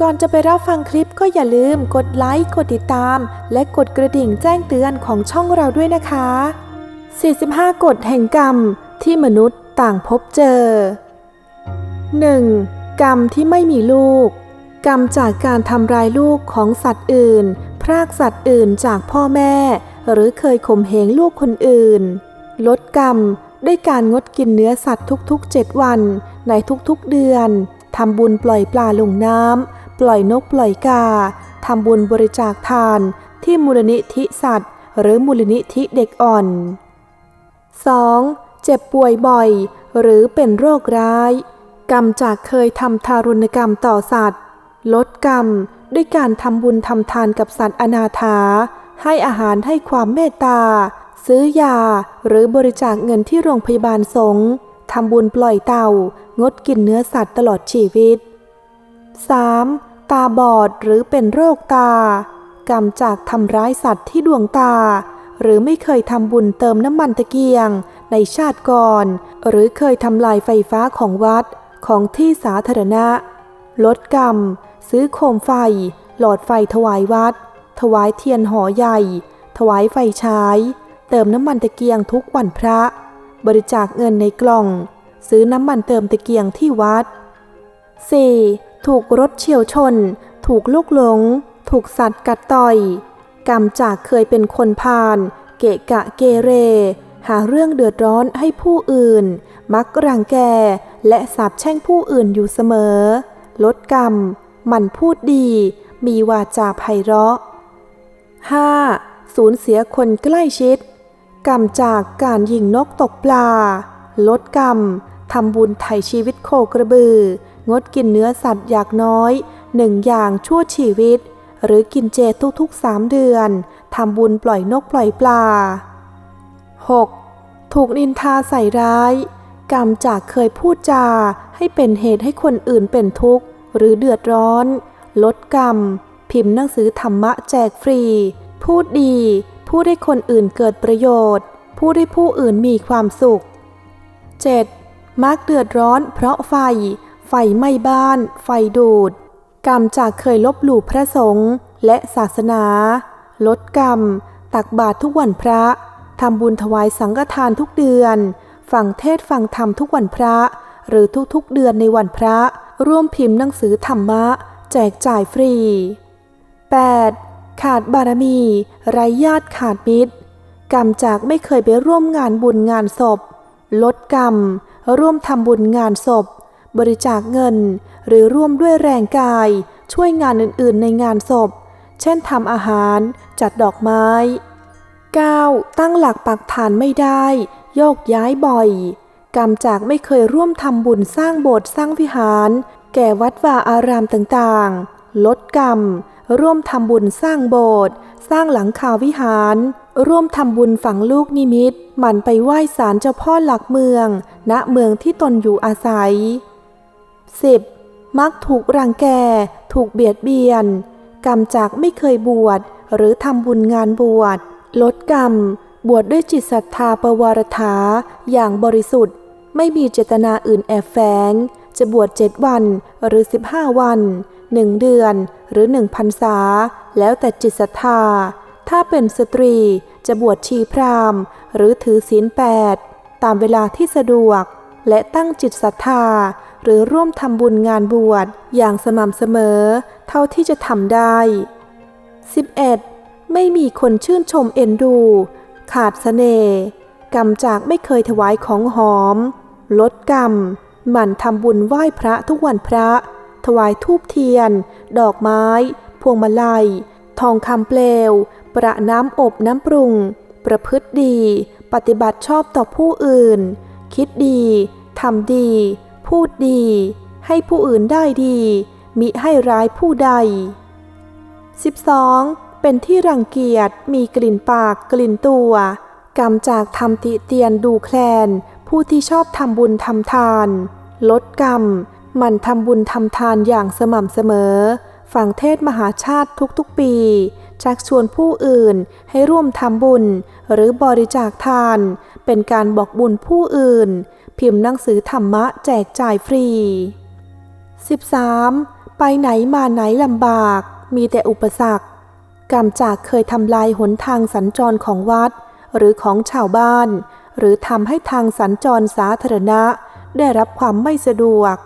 ก่อนจะไปรับฟังคลิปก็อย่าลืมกดไลค์ กดติดตาม และกดกระดิ่งแจ้งเตือนของช่องเราด้วยนะคะ 45 กฎแห่งกรรมที่มนุษย์ต่างพบเจอ 1. กรรมที่ไม่มีลูก กรรมจากการทำร้ายลูกของสัตว์อื่น พรากสัตว์อื่นจากพ่อแม่ หรือเคยข่มเหงลูกคนอื่น ลดกรรมด้วยการงดกินเนื้อสัตว์ทุกๆ 7 วัน ในทุกๆเดือนทำบุญปล่อยปลาลงน้ำ ปล่อยนกปล่อยกาทำบุญบริจาคทานที่มูลนิธิสัตว์ หรือมูลนิธิเด็กอ่อน 2. เจ็บป่วยบ่อย หรือเป็นโรคร้าย กรรมจากเคยทำทารุณกรรมต่อสัตว์ ลดกรรมด้วยการทำบุญทำทานกับสัตว์อนาถา ให้อาหารให้ความเมตตา ซื้อยาหรือบริจาคเงินที่โรงพยาบาลสงฆ์ทำบุญปล่อยเต่า งดกินเนื้อสัตว์ตลอดชีวิต 3. ตาบอดหรือเป็นโรคตากรรมจากทำร้ายสัตว์ที่ดวงตา หรือไม่เคยทำบุญเติมน้ำมันตะเกียง ในชาติก่อน หรือเคยทำลายไฟฟ้าของวัดของที่สาธารณะ ลดกรรม ซื้อโคมไฟ หลอดไฟถวายวัด ถวายเทียนหอใหญ่ ถวายไฟฉาย เติมน้ำมันตะเกียงทุกวันพระ บริจาคเงินในกล่อง ซื้อน้ำมันเติมตะเกียงที่วัด 4. ถูกรถเฉียวชน ถูกลูกหลง ถูกสัตว์กัดต่อย กรรมจากเคยเป็นคนพาลเกะกะเกเร หาเรื่องเดือดร้อนให้ผู้อื่น มักรังแก และสาบแช่งผู้อื่นอยู่เสมอ ลดกรรม มันพูดดี มีวาจาไพเราะ 5. สูญเสียคนใกล้ชิด กรรมจากการยิงนกตกปลา ลดกรรมทำบุญไถ่ชีวิตโคกระบือ งดกินเนื้อสัตว์อย่างน้อยหนึ่งอย่างชั่วชีวิต หรือกินเจทุกๆสามเดือนทำบุญปล่อยนกปล่อยปลา 6. ถูกนินทาใส่ร้าย กรรมจากเคยพูดจาให้เป็นเหตุให้คนอื่นเป็นทุกข์ หรือเดือดร้อน ลดกรรม พิมพ์หนังสือธรรมะแจกฟรี พูดดี พูดให้คนอื่นเกิดประโยชน์ พูดให้ผู้อื่นมีความสุข 7. มักเดือดร้อนเพราะไฟ ไฟไหม้บ้าน ไฟดูด กรรมจากเคยลบหลู่พระสงฆ์และศาสนา ลดกรรม ตักบาตรทุกวันพระ ทำบุญถวายสังฆทานทุกเดือน ฟังเทศฟังธรรมทุกวันพระ หรือทุกๆเดือนในวันพระ ร่วมพิมพ์หนังสือธรรมะ แจกจ่ายฟรี 8. ขาดบารมี ไร้ญาติขาดมิตร กรรมจากไม่เคยไปร่วมงานบุญงานศพ ลดกรรม ร่วมทำบุญงานศพ บริจาคเงิน หรือร่วมด้วยแรงกาย ช่วยงานอื่นๆ ในงานศพ เช่นทำอาหาร จัดดอกไม้ 9. ตั้งหลักปักฐานไม่ได้ โยกย้ายบ่อย กรรมจากไม่เคยร่วมทำบุญสร้างโบสถ์สร้างวิหาร แก่วัดวาอารามต่างๆ ลดกรรม ร่วมทำบุญสร้างโบสถ์สร้างหลังคาวิหาร ร่วมทำบุญฝังลูกนิมิตหมั่นไปไหว้ศาลเจ้าพ่อหลักเมือง ณเมืองที่ตนอยู่อาศัย 10. มักถูกรังแก ถูกเบียดเบียน กรรมจากไม่เคยบวชหรือทำบุญงานบวช ลดกรรม บวชดด้วยจิตศรัทธาประวารถา อย่างบริสุทธิ์ ไม่มีเจตนาอื่นแอบแฝง จะบวชเจ็ดวันหรือ 15 วันหนึ่งเดือนหรือหนึ่งพรรษา แล้วแต่จิตศรัทธา ถ้าเป็นสตรีจะบวชชีพราหมณ์หรือถือศีลแปดตามเวลาที่สะดวก และตั้งจิตศรัทธา หรือร่วมทำบุญงานบวชอย่างสม่ำเสมอ เท่าที่จะทำได้ 11. ไม่มีคนชื่นชมเอ็นดู ขาดสเสน่ห์กรรมจากไม่เคยถวายของหอม ลดกรรม หมั่นทำบุญไหว้พระทุกวันพระ ถวายทูบเทียน ดอกไม้ พวงมาลัย ทองคำเปลว ประน้ำอบน้ำปรุง ประพฤติดี ปฏิบัติชอบต่อผู้อื่น คิดดี ทำดี พูดดี ให้ผู้อื่นได้ดี มิให้ร้ายผู้ใด 12. เป็นที่รังเกียจมีกลิ่นปากกลิ่นตัวกรรมจากทำติเตียนดูแคลน ผู้ที่ชอบทำบุญทำทาน ลดกรรม มันทำบุญทำทานอย่างสม่ำเสมอฟังเทศมหาชาติทุกๆปี ชักชวนผู้อื่นให้ร่วมทำบุญ หรือบริจาคทาน เป็นการบอกบุญผู้อื่น พิมพ์หนังสือธรรมะแจกจ่ายฟรี 13. ไปไหนมาไหนลำบาก มีแต่อุปสรรคกรรมจากเคยทำลายหนทางสัญจรของวัด หรือของชาวบ้าน หรือทำให้ทางสัญจรสาธารณะ ได้รับความไม่สะดวก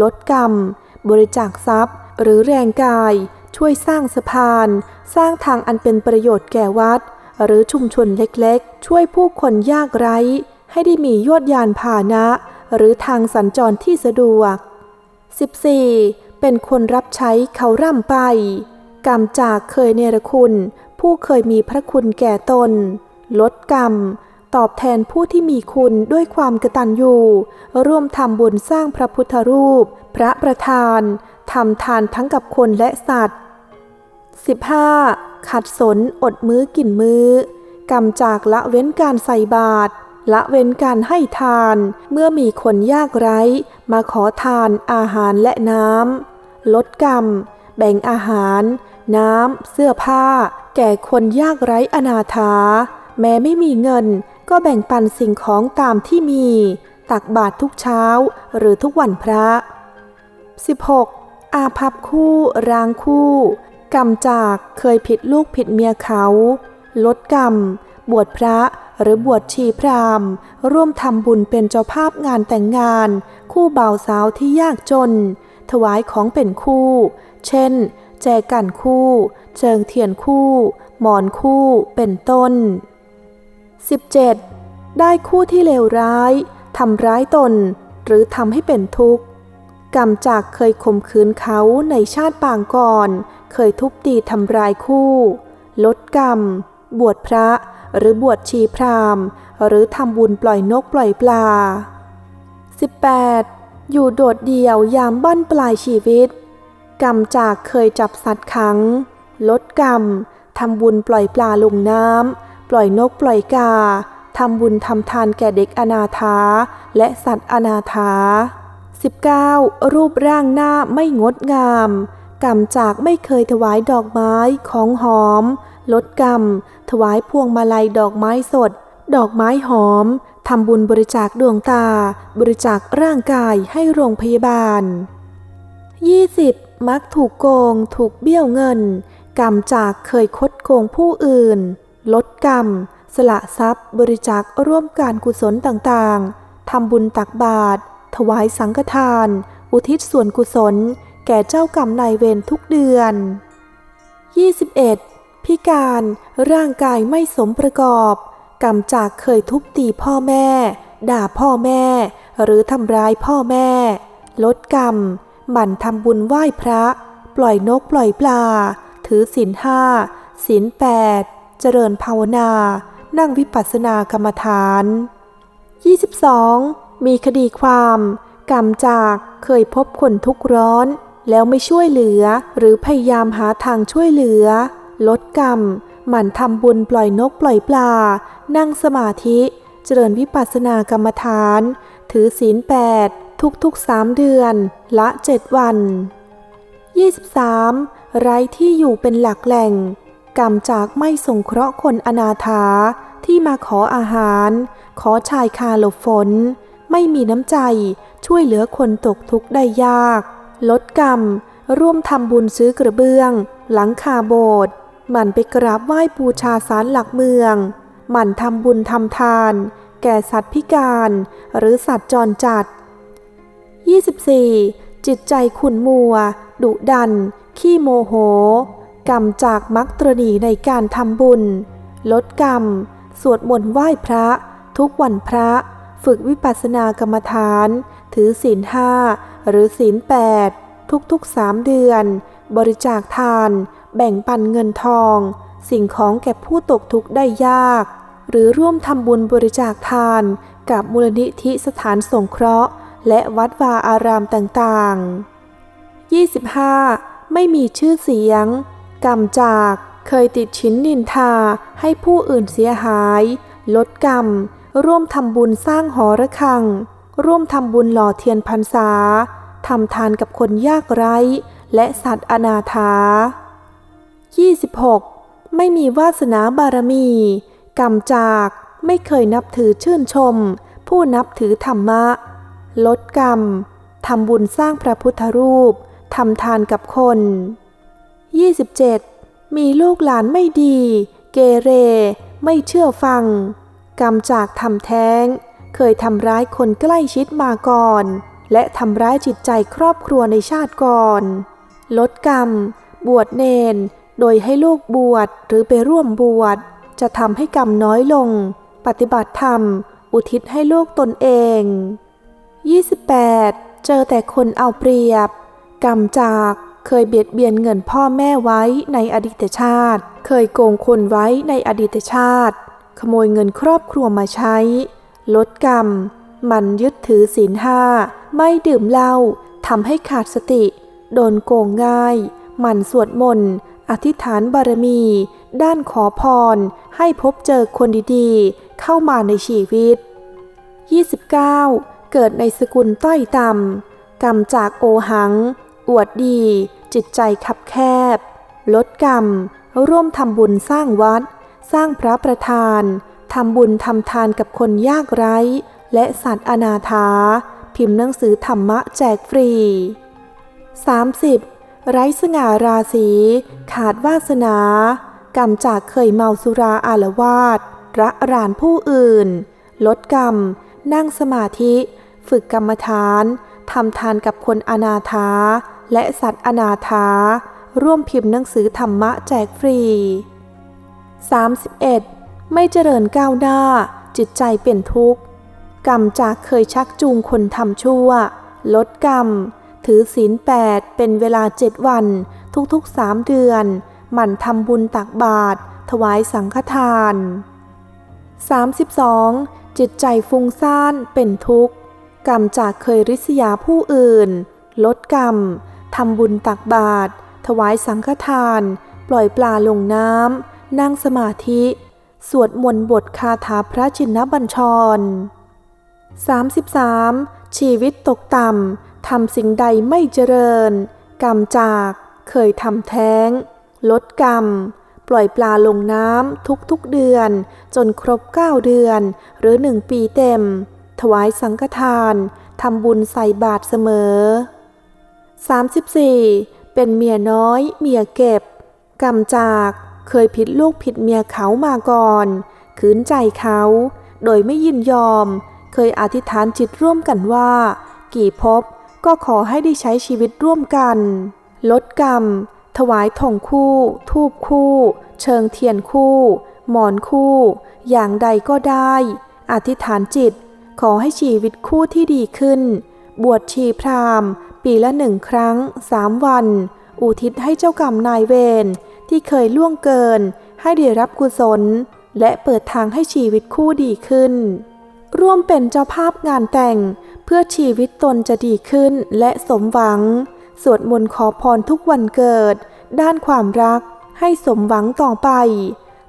ลดกรรม บริจาคทรัพย์ หรือแรงกาย ช่วยสร้างสะพาน สร้างทางอันเป็นประโยชน์แก่วัด หรือชุมชนเล็กๆ ช่วยผู้คนยากไร้ ให้ได้มียวดยานพาหนะ หรือทางสัญจรที่สะดวก 14. เป็นคนรับใช้เขาร่ำไป กรรมจากเคยเนรคุณ ผู้เคยมีพระคุณแก่ตน ลดกรรม ตอบแทนผู้ที่มีคุณด้วยความกตัญญูร่วมทำบุญสร้างพระพุทธรูป พระประธานทำทานทั้งกับคนและสัตว์ 15. ขัดสนอดมื้อกินมื้อกรรมจากละเว้นการใส่บาตร ละเว้นการให้ทาน เมื่อมีคนยากไร้ มาขอทานอาหารและน้ำลดกรรม แบ่งอาหาร น้ำ เสื้อผ้า แก่คนยากไร้อนาถา แม้ไม่มีเงิน ก็แบ่งปันสิ่งของตามที่มี ตักบาตรทุกเช้า หรือทุกวันพระ 16. อาภัพคู่ร้างคู่กรรมจากเคยผิดลูกผิดเมียเขา ลดกรรม บวชพระ หรือบวชชีพราหมณ์ ร่วมทำบุญเป็นเจ้าภาพงานแต่งงาน คู่บ่าวสาวที่ยากจน ถวายของเป็นคู่ เช่น แจกันคู่ เจิงเทียนคู่ หมอนคู่เป็นต้น 17. ได้คู่ที่เลวร้ายทำร้ายตน หรือทำให้เป็นทุกข์กรรมจากเคยข่มขืนเขาในชาติปางก่อน เคยทุบตีทำร้ายคู่ ลดกรรม บวชพระ หรือบวชชีพราหมณ์ หรือทำบุญปล่อยนกปล่อยปลา 18. อยู่โดดเดี่ยวยามบั้นปลายชีวิต กรรมจากเคยจับสัตว์ขัง ลดกรรมทำบุญปล่อยปลาลงน้ำปล่อยนกปล่อยกาทำบุญทำทานแก่เด็กอนาถาและสัตว์อนาถา 19. รูปร่างหน้าไม่งดงามกรรมจากไม่เคยถวายดอกไม้ของหอม ลดกรรม ถวายพวงมาลัยดอกไม้สด ดอกไม้หอมทำบุญบริจาคดวงตา บริจาคร่างกายให้โรงพยาบาล 20. มักถูกโกง ถูกเบี้ยวเงิน กรรมจากเคยคดโกงผู้อื่น ลดกรรม สละทรัพย์ บริจาคร่วมการกุศลต่างๆ ทำบุญตักบาตร ถวายสังฆทาน อุทิศส่วนกุศล แก่เจ้ากรรมนายเวรทุกเดือน 21. พิการร่างกายไม่สมประกอบ กรรมจากเคยทุบตีพ่อแม่ ด่าพ่อแม่ หรือทำร้ายพ่อแม่ ลดกรรมหมั่นทำบุญไหว้พระ ปล่อยนกปล่อยปลา ถือศีลห้าศีลแปดเจริญภาวนา นั่งวิปัสสนากรรมฐาน 22. มีคดีความ กรรมจากเคยพบคนทุกข์ร้อน แล้วไม่ช่วยเหลือ หรือพยายามหาทางช่วยเหลือ ลดกรรม หมั่นทำบุญปล่อยนกปล่อยปลา นั่งสมาธิ เจริญวิปัสสนากรรมฐาน ถือศีลแปดทุกๆสามเดือน ละเจ็ดวัน 23. ไร้ที่อยู่เป็นหลักแหล่ง กรรมจากไม่สงเคราะห์คนอนาถาที่มาขออาหาร ขอชายคาหลบฝน ไม่มีน้ำใจช่วยเหลือคนตกทุกข์ได้ยาก ลดกรรม ร่วมทำบุญซื้อกระเบื้อง หลังคาโบสถ์ หมั่นไปกราบไหว้บูชาสารหลักเมือง หมั่นทำบุญทำทาน แก่สัตว์พิการ หรือสัตว์จรจัด 24. จิตใจขุ่นมัว ดุดัน ขี้โมโห กรรมจากมักตรณีในการทำบุญ ลดกรรม สวดมนต์ไหว้พระ ทุกวันพระ ฝึกวิปัสสนากรรมฐาน ถือศีลห้าหรือศีลแปดทุกๆสามเดือน บริจาคทาน แบ่งปันเงินทอง สิ่งของแก่ผู้ตกทุกข์ได้ยาก หรือร่วมทำบุญบริจาคทาน กับมูลนิธิสถานสงเคราะห์ และวัดวาอารามต่างๆ 25. ไม่มีชื่อเสียงกรรมจากเคยติดชิ้นนินทาให้ผู้อื่นเสียหาย ลดกรรม ร่วมทำบุญสร้างหอระฆัง ร่วมทำบุญหล่อเทียนพรรษาทำทานกับคนยากไร้ และสัตว์อนาถา 26. ไม่มีวาสนาบารมีกรรมจากไม่เคยนับถือชื่นชม ผู้นับถือธรรมะ ลดกรรมทำบุญสร้างพระพุทธรูปทำทานกับคน 27. มีลูกหลานไม่ดี เกเร ไม่เชื่อฟัง กรรมจากทำแท้ง เคยทำร้ายคนใกล้ชิดมาก่อน และทำร้ายจิตใจครอบครัวในชาติก่อน ลดกรรม บวชเนน โดยให้ลูกบวชหรือไปร่วมบวช จะทำให้กรรมน้อยลง ปฏิบัติธรรม อุทิศให้ลูกตนเอง 28. เจอแต่คนเอาเปรียบ กรรมจากเคยเบียดเบียนเงินพ่อแม่ไว้ในอดีตชาติ เคยโกงคนไว้ในอดีตชาติ ขโมยเงินครอบครัวมาใช้ ลดกรรม มันยึดถือศีลห้า ไม่ดื่มเหล้าทำให้ขาดสติ โดนโกงง่าย หมั่นสวดมนต์อธิษฐานบารมี ด้านขอพร ให้พบเจอคนดีๆ เข้ามาในชีวิต 29. เกิดในสกุลต้อยต่ำกรรมจากโอหัง อวดดี จิตใจคับแคบ ลดกรรม ร่วมทำบุญสร้างวัด สร้างพระประธาน ทำบุญทำทานกับคนยากไร้ และสัตว์อนาถา พิมพ์หนังสือธรรมะแจกฟรี 30. ไร้สง่าราศีขาดวาสนากรรมจากเคยเมาสุราอารวาสระรานผู้อื่น ลดกรรม นั่งสมาธิ ฝึกกรรมฐานทำทานกับคนอนาถาและสัตว์อนาถาร่วมพิมพ์หนังสือธรรมะแจกฟรี 31. ไม่เจริญก้าวหน้า จิตใจเป็นทุกข์ กรรมจากเคยชักจูงคนทำชั่ว ลดกรรม ถือศีลแปดเป็นเวลาเจ็ดวัน ทุกๆสามเดือน หมั่นทำบุญตักบาตรถวายสังฆทาน 32. จิตใจฟุ้งซ่านเป็นทุกข์ กรรมจากเคยริษยาผู้อื่น ลดกรรมทำบุญตักบาตรถวายสังฆทาน ปล่อยปลาลงน้ำ นั่งสมาธิ สวดมนต์บทคาถาพระชินบัญชร 33. ชีวิตตกต่ำ ทำสิ่งใดไม่เจริญ กรรมจาก เคยทำแท้ง ลดกรรม ปล่อยปลาลงน้ำทุกๆเดือน จนครบ 9 เดือน หรือหนึ่งปีเต็ม ถวายสังฆทาน ทำบุญใส่บาตรเสมอ 34. เป็นเมียน้อย เมียเก็บ กรรมจากเคยผิดลูกผิดเมียเขามาก่อน ขืนใจเขา โดยไม่ยินยอม เคยอธิษฐานจิตร่วมกันว่า กี่ภพ ก็ขอให้ได้ใช้ชีวิตร่วมกัน ลดกรรม ถวายถงคู่ ทูบคู่ เชิงเทียนคู่ หมอนคู่ อย่างใดก็ได้ อธิษฐานจิต ขอให้ชีวิตคู่ที่ดีขึ้น บวชชีพราหมณ์ปีละหนึ่งครั้งสามวัน อุทิศให้เจ้ากรรมนายเวรที่เคยล่วงเกิน ให้ได้รับกุศล และเปิดทางให้ชีวิตคู่ดีขึ้น ร่วมเป็นเจ้าภาพงานแต่ง เพื่อชีวิตตนจะดีขึ้นและสมหวัง สวดมนต์ขอพรทุกวันเกิด ด้านความรักให้สมหวังต่อไป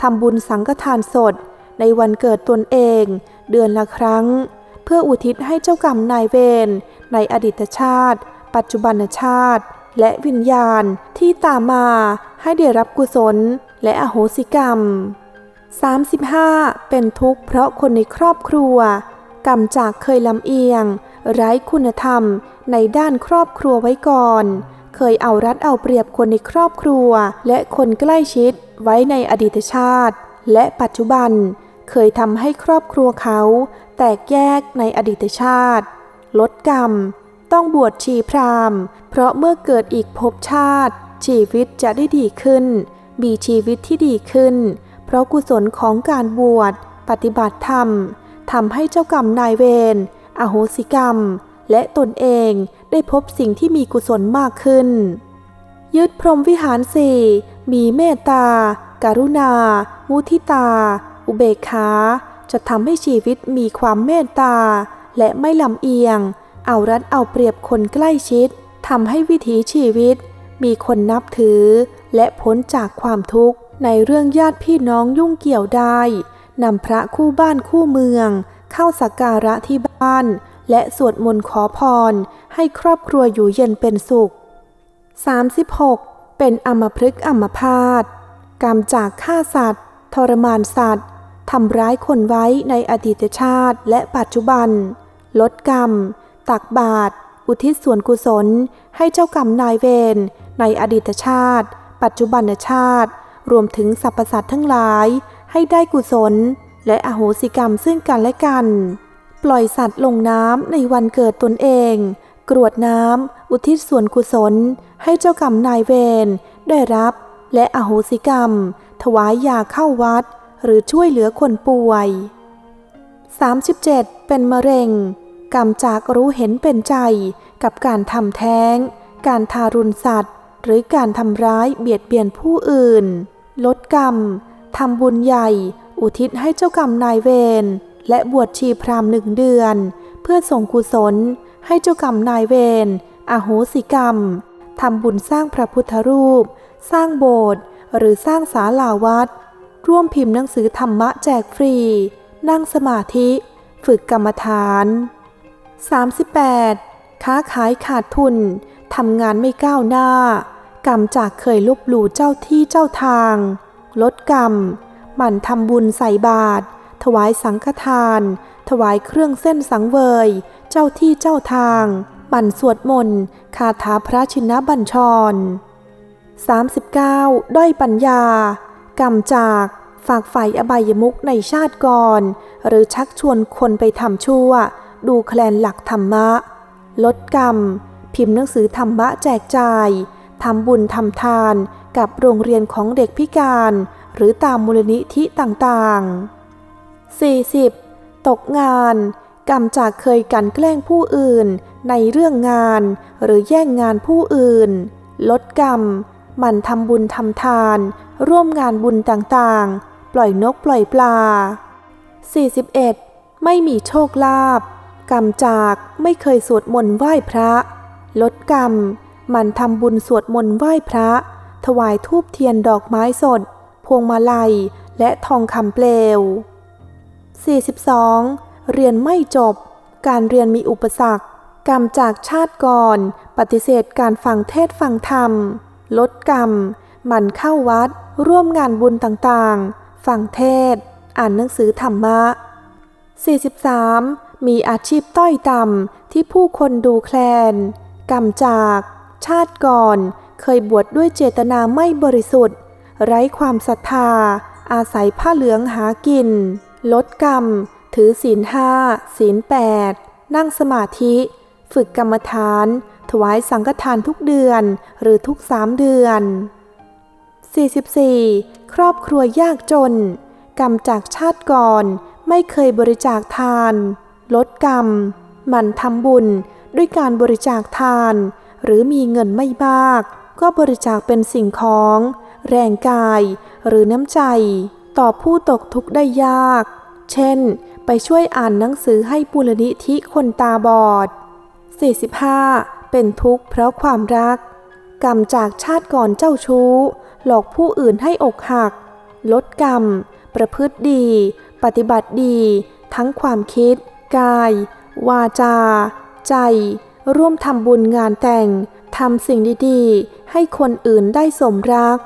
ทำบุญสังฆทานสด ในวันเกิดตนเอง เดือนละครั้ง เพื่ออุทิศให้เจ้ากรรมนายเวรในอดีตชาติ ปัจจุบันชาติ และวิญญาณที่ตามมาให้ได้รับกุศลและอโหสิกรรม 35. เป็นทุกข์เพราะคนในครอบครัว กรรมจากเคยลำเอียง ไร้คุณธรรม ในด้านครอบครัวไว้ก่อน เคยเอารัดเอาเปรียบคนในครอบครัว และคนใกล้ชิดไว้ในอดีตชาติ และปัจจุบัน เคยทำให้ครอบครัวเขา แตกแยกในอดีตชาติ ลดกรรม ต้องบวชชีพราหมณ์ เพราะเมื่อเกิดอีกภพชาติ ชีวิตจะได้ดีขึ้น มีชีวิตที่ดีขึ้น เพราะกุศลของการบวชปฏิบัติธรรม ทำให้เจ้ากรรมนายเวรอโหสิกรรม และตนเองได้พบสิ่งที่มีกุศลมากขึ้น ยึดพรหมวิหารสี่มีเมตตาการุณา มุทิตา อุเบกขา จะทำให้ชีวิตมีความเมตตา และไม่ลำเอียง เอารัดเอาเปรียบคนใกล้ชิดทำให้วิถีชีวิต มีคนนับถือ และพ้นจากความทุกข์ในเรื่องญาติพี่น้องยุ่งเกี่ยวได้ นำพระคู่บ้านคู่เมือง เข้าสักการะที่บ้าน และสวดมนต์ขอพร ให้ครอบครัวอยู่เย็นเป็นสุข 36. เป็นอมพฤกษ์อมพาตกรรมจากฆ่าสัตว์ ทรมานสัตว์ทำร้ายคนไว้ในอดีตชาติและปัจจุบัน ลดกรรม ตักบาตรอุทิศส่วนกุศล ให้เจ้ากรรมนายเวรในอดีตชาติ ปัจจุบันชาติ รวมถึงสรรพสัตว์ทั้งหลาย ให้ได้กุศล และอโหสิกรรมซึ่งกันและกัน ปล่อยสัตว์ลงน้ำในวันเกิดตนเอง กรวดน้ำอุทิศส่วนกุศล ให้เจ้ากรรมนายเวรได้รับ และอโหสิกรรม ถวายยาเข้าวัด หรือช่วยเหลือคนป่วย 37. เป็นมะเร็ง กรรมจากรู้เห็นเป็นใจกับการทำแท้ง การทารุณสัตว์ หรือการทำร้ายเบียดเบียนผู้อื่น ลดกรรม ทำบุญใหญ่ อุทิศให้เจ้ากรรมนายเวร และบวชชีพรามหนึ่งเดือน เพื่อส่งกุศล ให้เจ้ากรรมนายเวรอโหสิกรรม ทำบุญสร้างพระพุทธรูป สร้างโบสถ์หรือสร้างศาลาวัด ร่วมพิมพ์หนังสือธรรมะแจกฟรี นั่งสมาธิ ฝึกกรรมฐาน 38. ค้าขายขาดทุน ทำงานไม่ก้าวหน้า กรรมจากเคยลบหลู่เจ้าที่เจ้าทาง ลดกรรม หมั่นทำบุญใส่บาตร ถวายสังฆทาน ถวายเครื่องเส้นสังเวย เจ้าที่เจ้าทาง หมั่นสวดมนต์ คาถาพระชินบัญชร 39. ด้อยปัญญา กรรมจากฝากฝ่ายอบายมุกในชาติก่อน หรือชักชวนคนไปทำชั่ว ดูแคลนหลักธรรมะ ลดกรรม พิมพ์หนังสือธรรมะแจกจ่ายทำบุญทำทาน กับโรงเรียนของเด็กพิการ หรือตามมูลนิธิต่างๆ 40. ตกงานกรรมจากเคยกันแกล้งผู้อื่น ในเรื่องงานหรือแย่งงานผู้อื่น ลดกรรม มันทำบุญทำทาน ร่วมงานบุญต่างๆ ปล่อยนกปล่อยปลา 41. ไม่มีโชคลาภกรรมจากไม่เคยสวดมนต์ไหว้พระ ลดกรรม มันทำบุญสวดมนต์ไหว้พระ ถวายทูบเทียนดอกไม้สด พวงมาลัย และทองคำเปลว 42. เรียนไม่จบ การเรียนมีอุปสรรค กรรมจากชาติก่อน ปฏิเสธการฟังเทศฟังธรรม ลดกรรมหมั่นเข้าวัด ร่วมงานบุญต่างๆ ฟังเทศ อ่านหนังสือธรรมะ 43. มีอาชีพต้อยต่ำที่ผู้คนดูแคลน กรรมจาก ชาติก่อน เคยบวชดด้วยเจตนาไม่บริสุทธิ์ ไร้ความศรัทธา อาศัยผ้าเหลืองหากิน ลดกรรม ถือศีลห้าศีลแปดนั่งสมาธิ ฝึกกรรมฐาน ถวายสังฆทานทุกเดือนหรือทุกสามเดือน 44. ครอบครัวยากจน กรรมจากชาติก่อน ไม่เคยบริจาคทาน ลดกรรมหมั่นทำบุญด้วยการบริจาคทาน หรือมีเงินไม่มาก ก็บริจาคเป็นสิ่งของ แรงกาย หรือน้ำใจ ต่อผู้ตกทุกข์ได้ยาก เช่น ไปช่วยอ่านหนังสือให้ปูลนิธิคนตาบอด 45. เป็นทุกข์เพราะความรัก กรรมจากชาติก่อนเจ้าชู้ หลอกผู้อื่นให้อกหัก ลดกรรม ประพฤติดี ปฏิบัติดี ทั้งความคิด กาย วาจา ใจ ร่วมทำบุญงานแต่ง ทำสิ่งดีๆ ให้คนอื่นได้สมรัก